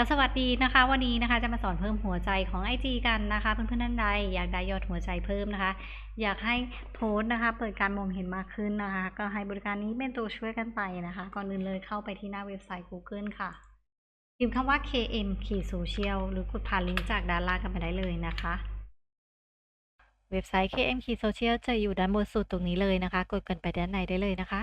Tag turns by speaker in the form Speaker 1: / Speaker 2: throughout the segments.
Speaker 1: ก็สวัสดีนะคะ วันนี้นะคะจะมาสอนเพิ่มหัวใจของ IG กันนะคะเพื่อนๆท่านใดอยากได้ยอดหัวใจเพิ่มนะคะ อยากให้โพสต์นะคะ เปิดการมองเห็นมากขึ้นนะคะ ก็ให้บริการนี้เป็นตัวช่วยกันไปนะคะ ก่อนอื่นเลยเข้าไปที่หน้าเว็บไซต์ Google ค่ะพิมพ์คำว่า KM ขีดโซเชียลหรือกดผ่านลิงก์จากด้านล่างกันไปได้เลยนะคะ เว็บไซต์ KM ขีดโซเชียลจะอยู่ด้านบนสุดตรงนี้เลยนะคะ กดกันไปด้านในได้เลยนะคะ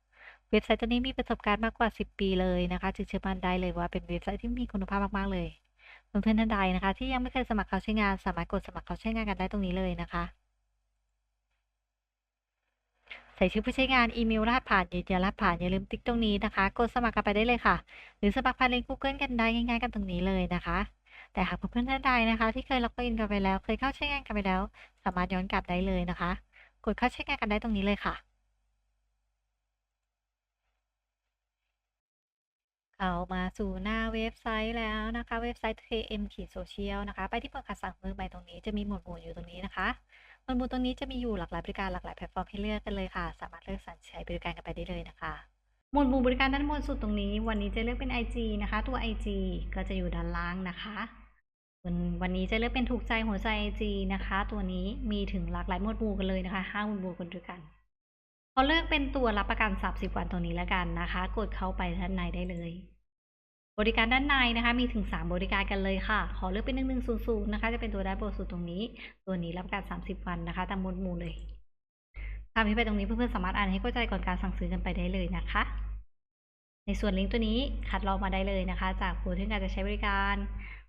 Speaker 1: เว็บไซต์ตัวนี้มีประสบการณ์มากกว่า 10 ปีเลยนะคะ จึงเชื่อมั่นได้เลยว่าเป็นเว็บไซต์ที่มีคุณภาพมากๆเลยเพื่อนๆท่านใดนะคะ ที่ยังไม่เคยสมัครเข้าใช้งาน สามารถกดสมัครเข้าใช้งานกันได้ตรงนี้เลยนะคะ ใส่ชื่อผู้ใช้งานอีเมลรหัสผ่านยืนยันรหัสผ่านอย่าลืมติ๊กตรงนี้นะคะ กดสมัครกันไปได้เลยค่ะ หรือสมัครผ่านลิงก์ Google กันได้ง่ายๆกันตรงนี้เลยนะคะ แต่หากเพื่อนๆท่านใดนะคะ ที่เคยล็อกอินกันไปแล้ว เคยเข้าใช้งานกันไปแล้ว สามารถย้อนกลับได้เลยนะคะ กดเข้าใช้งานกันได้ตรงนี้เลยค่ะ เข้ามาสู่หน้าเว็บไซต์แล้วนะคะ เว็บไซต์ KM ขีดโซเชียลนะคะ ไปที่เปิดคัดสั่งมือใหม่ตรงนี้จะมีหมวดหมู่อยู่ตรงนี้นะคะ หมวดหมู่ตรงนี้จะมีอยู่หลากหลายบริการหลากหลายแพลตฟอร์มให้เลือกกันเลยค่ะ สามารถเลือกสรรใช้บริการกันไปได้เลยนะคะหมวดหมู่บริการด้านบนสุดตรงนี้ วันนี้จะเลือกเป็น IG นะคะ ตัว IG ก็จะอยู่ด้านล่างนะคะวันวันนี้จะเลือกเป็นถูกใจหัวใจ IG นะคะ ตัวนี้มีถึงหลากหลายหมวดหมู่กันเลยนะคะห้าหมวดหมู่กันด้วยกัน พอเลือกเป็นตัวรับประกัน 30 วันตรงนี้แล้วกันนะคะ กดเข้าไปด้านในได้เลย บริการด้านในนะคะ มีถึง 3 บริการกันเลยค่ะ ขอเลือกเป็น 1100นะคะ จะเป็นตัวด้านบนสุดตรงนี้ ตัวนี้รับประกัน 30 วันนะคะ ตามหมวดหมู่เลยคำที่ไปตรงนี้เพื่อนๆสามารถอ่านให้เข้าใจก่อนการสั่งซื้อกันไปได้เลยนะคะ ในส่วนลิงก์ตัวนี้คัดลอกมาได้เลยนะคะ จากโพสที่การจะใช้บริการ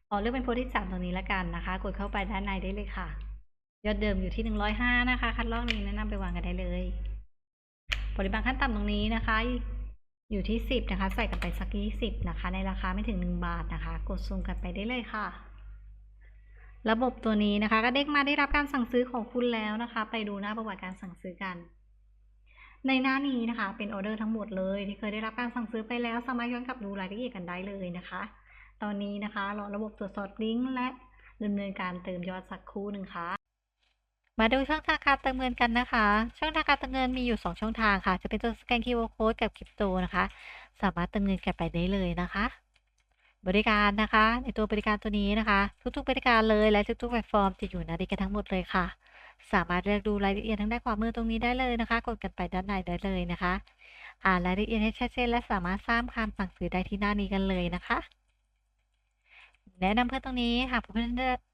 Speaker 1: ขอเลือกเป็นโพสที่ 3 ตรงนี้แล้วกันนะคะ กดเข้าไปด้านในได้เลยค่ะ ยอดเดิมอยู่ที่ 105 นะคะ คัดลอกนี้แนะนำไปวางกันได้เลย ปริมาณขั้นต่ำตรงนี้นะคะ อยู่ที่ 10 นะคะ ใส่กันไปสัก 20 นะคะ ในราคาไม่ถึง 1 บาทนะคะ กดซูมกันไปได้เลยค่ะ ระบบตัวนี้นะคะ ก็เด้งมาได้รับการสั่งซื้อของคุณแล้วนะคะ ไปดูหน้าประวัติการสั่งซื้อกัน ในหน้านี้นะคะ เป็นออเดอร์ทั้งหมดเลยที่เคยได้รับการสั่งซื้อไปแล้วสามารถย้อนกลับดูรายละเอียดกันได้เลยนะคะ ตอนนี้นะคะรอระบบตรวจสอบลิงก์และดำเนินการเติมยอดสักครู่หนึ่งค่ะ มาดูช่องทางการเติมเงินกันนะคะ ช่องทางการเติมเงินมีอยู่ 2 ช่องทางค่ะ จะเป็นตัวสแกน QR Code กับคริปโตนะคะ สามารถเติมเงินกันไปได้เลยนะคะ บริการนะคะ ในตัวบริการตัวนี้นะคะ ทุกๆบริการเลยและทุกๆแพลตฟอร์มจะอยู่ในนี้กันทั้งหมดเลยค่ะ สามารถเลือกดูรายละเอียดทางด้านขวามือตรงนี้ได้เลยนะคะ กดกันไปด้านในได้เลยนะคะ อ่านรายละเอียดให้ชัดเจนและสามารถสร้างคำสั่งซื้อได้ที่หน้านี้กันเลยนะคะ แนะนำเพื่อนตรงนี้หากเพื่อน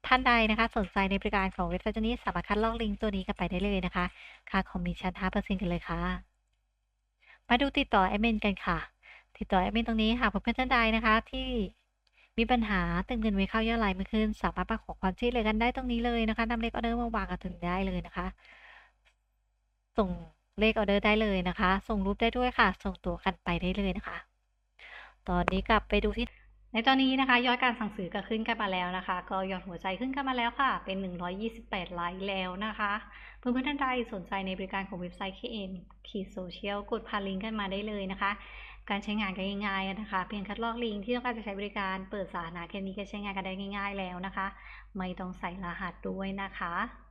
Speaker 1: ท่านใดนะคะ สนใจในบริการของเว็บไซต์ตัวนี้สามารถคัดลอกลิงก์ตัวนี้กันไปได้เลยนะคะ ค่าคอมมิชชั่น5%กันเลยค่ะ มาดูติดต่อแอดมินกันค่ะ ติดต่อแอดมินตรงนี้หากเพื่อนท่านใดนะคะที่มีปัญหาติมเงินไว้เข้ายอดไลน์ไม่ขึ้น สามารถมาขอความช่วยเหลือกันได้ตรงนี้เลยนะคะนำเลขออเดอร์มาวางกันถึงได้เลยนะคะ ส่งเลขออเดอร์ได้เลยนะคะ ส่งรูปได้ด้วยค่ะ ส่งตัวกันไปได้เลยนะคะ ตอนนี้กลับไปดูที่ ในตอนนี้นะคะ ยอดการสั่งซื้อก็ขึ้นกันมาแล้วนะคะ ก็ยอดหัวใจขึ้นกันมาแล้วค่ะ เป็น 128ไลค์แล้วนะคะ เพื่อนๆท่านใดสนใจในบริการของเว็บไซต์ KM ขีดโซเชียลกดผ่าลิงก์กันมาได้เลยนะคะ การใช้งานก็ง่ายๆนะคะ เพียงคัดลอกลิงก์ที่ต้องการจะใช้บริการเปิดสาธารณะแค่นี้ก็ใช้งานกันได้ง่าย ๆแล้วนะคะ ไม่ต้องใส่รหัสด้วยนะคะ